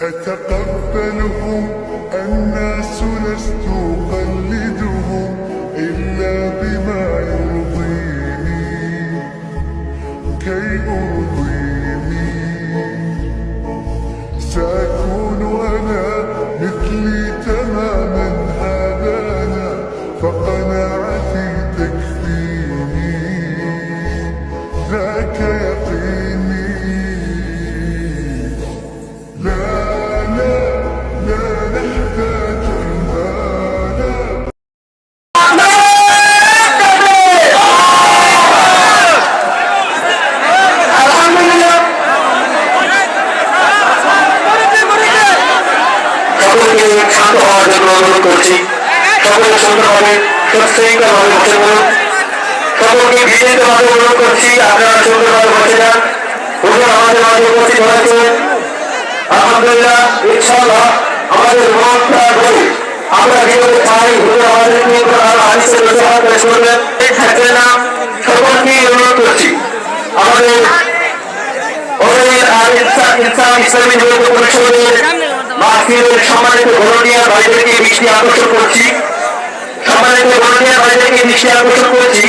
أتقبلهم الناس لست সকলকে শান্ত হওয়ার জন্য অনুরোধ করছি সকলে সুন্দরভাবে সুশৃঙ্খলভাবে বসে পড়ুন বিনীতভাবে অনুরোধ করছি, আপনারা সুন্দরভাবে বসে যান। হুজুর আমাদের মাঝে উপস্থিত হয়েছে। সম্মানিত ভরণিয়া ভাইদেরকে মিষ্টি আকর্ষণ করছি। সম্মানিত ভরণিয়া ভাইদেরকে মিষ্টি আকর্ষণ করছি।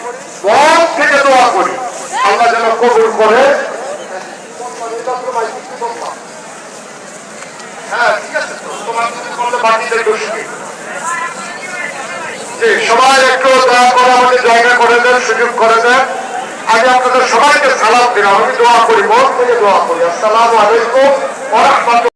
মন থেকে দোয়া করি। আল্লাহ যেন কবুল করে। হ্যাঁ সবাই একটু দয়া করে আমাকে জায়গা করে দেন, সুযোগ করে দেন। আমি আপনাদের সবাইকে সালাম দিলাম, আমি দোয়া করি, মন থেকে দোয়া করি। আসসালামু আলাইকুম